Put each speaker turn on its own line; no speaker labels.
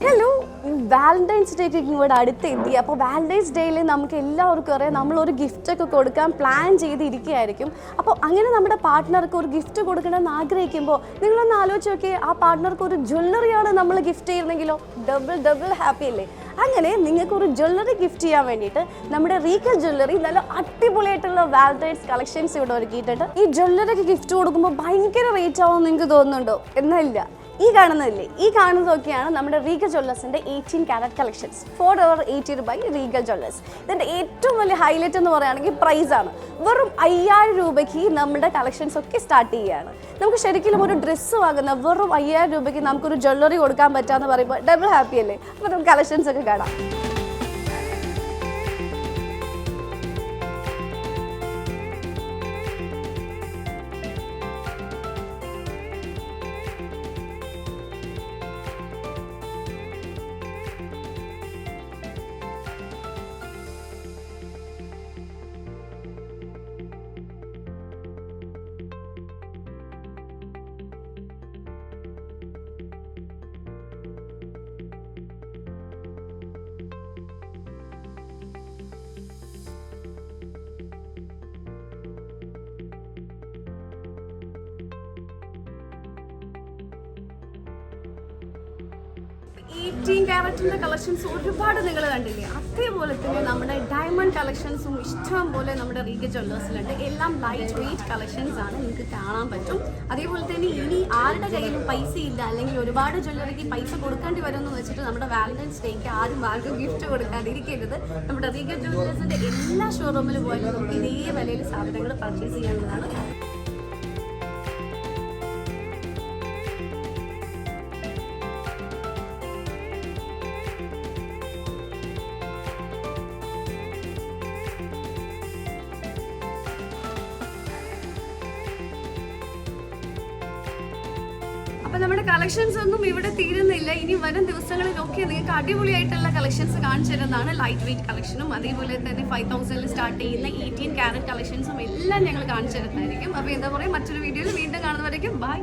Hello Valentine's ഡേക്ക് ഇങ്ങോട്ട് അടുത്തെത്തി അപ്പോൾ വാലന്റൈൻസ് ഡേയിൽ നമുക്ക് എല്ലാവർക്കും അറിയാം നമ്മളൊരു ഗിഫ്റ്റ് ഒക്കെ കൊടുക്കാൻ പ്ലാൻ ചെയ്തിരിക്കുകയായിരിക്കും. അപ്പോൾ അങ്ങനെ നമ്മുടെ പാർട്ട്ണർക്ക് ഒരു ഗിഫ്റ്റ് കൊടുക്കണമെന്ന് ആഗ്രഹിക്കുമ്പോൾ നിങ്ങളൊന്ന് ആലോചിച്ച് നോക്കിയേ ആ പാർട്ട്ണർക്ക് ഒരു ജ്വല്ലറിയാണ് നമ്മൾ ഗിഫ്റ്റ് ചെയ്യുന്നെങ്കിലോ ഡബിൾ ഡബിൾ ഹാപ്പി അല്ലേ? അങ്ങനെ നിങ്ങൾക്ക് ഒരു ജ്വല്ലറി ഗിഫ്റ്റ് ചെയ്യാൻ വേണ്ടിയിട്ട് നമ്മുടെ റീക്കൽ ജ്വല്ലറി നല്ല അടിപൊളിയായിട്ടുള്ള വാലന്റൈൻസ് കളക്ഷൻസ് ഇവിടെ ഒരുക്കിയിട്ടുണ്ട്. ഈ ജ്വല്ലറിക്ക് ഗിഫ്റ്റ് കൊടുക്കുമ്പോൾ ഭയങ്കര റേറ്റ് ആവുമെന്ന് നിങ്ങൾക്ക് തോന്നുന്നുണ്ടോ? എന്നല്ല. ഈ കാണുന്നതില്ലേ? ഈ കാണുന്നതൊക്കെയാണ് നമ്മുടെ Regal ജ്വല്ലേഴ്സിന്റെ eighteen carat collections forever eighteen by Regal Jewellers ഇതിന്റെ ഏറ്റവും വലിയ ഹൈലൈറ്റ് എന്ന് പറയുകയാണെങ്കിൽ ആണ്. വെറും അയ്യായിരം രൂപയ്ക്ക് നമ്മുടെ കളക്ഷൻസ് ഒക്കെ സ്റ്റാർട്ട് ചെയ്യുകയാണ്. നമുക്ക് ശരിക്കും ഒരു ഡ്രസ്സ് വാങ്ങുന്ന വെറും അയ്യായിരം രൂപയ്ക്ക് നമുക്കൊരു ജ്വല്ലറി കൊടുക്കാൻ പറ്റാന്ന് പറയുമ്പോൾ ഡബിൾ ഹാപ്പി അല്ലേ? അപ്പോൾ നമുക്ക് കളക്ഷൻസ് ഒക്കെ കാണാം എയ്റ്റീൻ ക്യാരറ്റിന്റെ കളക്ഷൻസ് ഒരുപാട് നിങ്ങൾ കണ്ടില്ലേ? അതേപോലെ തന്നെ നമ്മുടെ ഡയമണ്ട് കളക്ഷൻസും ഇഷ്ടം പോലെ നമ്മുടെ റീഗ ജ്വല്ലേഴ്സിലുണ്ട് എല്ലാം ലൈറ്റ് വെയിറ്റ് കളക്ഷൻസ് ആണ്. നിങ്ങൾക്ക് കാണാൻ പറ്റും. അതേപോലെ തന്നെ ഇനി ആരുടെ കയ്യിലും പൈസ ഇല്ല അല്ലെങ്കിൽ ഒരുപാട് ജ്വല്ലറിക്ക് പൈസ കൊടുക്കേണ്ടി വരുമെന്ന് വെച്ചിട്ട് നമ്മുടെ വാലന്റൈൻസ് ഡേക്ക് ആരും ആർക്കും ഗിഫ്റ്റ് കൊടുക്കാതിരിക്കരുത്. നമ്മുടെ റീഗ ജ്വല്ലേഴ്സിന്റെ എല്ലാ ഷോറൂമിലും പോയാലും നമുക്ക് ഇതേ വിലയിൽ സാധനങ്ങൾ പർച്ചേസ് ചെയ്യാവുന്നതാണ്. അപ്പൊ നമ്മുടെ കളക്ഷൻസ് ഒന്നും ഇവിടെ തീരുന്നില്ല. ഇനി വരും ദിവസങ്ങളിലൊക്കെ നിങ്ങൾക്ക് അടിപൊളിയായിട്ടുള്ള കളക്ഷൻസ് കാണിച്ചു തരുന്നതാണ് ലൈറ്റ് വെയിറ്റ് കളക്ഷനും അതേപോലെ തന്നെ ഫൈവ് തൗസൻഡിൽ സ്റ്റാർട്ട് ചെയ്യുന്ന എയ്റ്റീൻ ക്യാരറ്റ് കളക്ഷൻസും എല്ലാം ഞങ്ങൾ കാണിച്ചു തരുന്നതായിരിക്കും. അപ്പൊ എന്താ പറയുക മറ്റൊരു വീഡിയോയിൽ വീണ്ടും കാണുന്നവരേക്കും ബൈ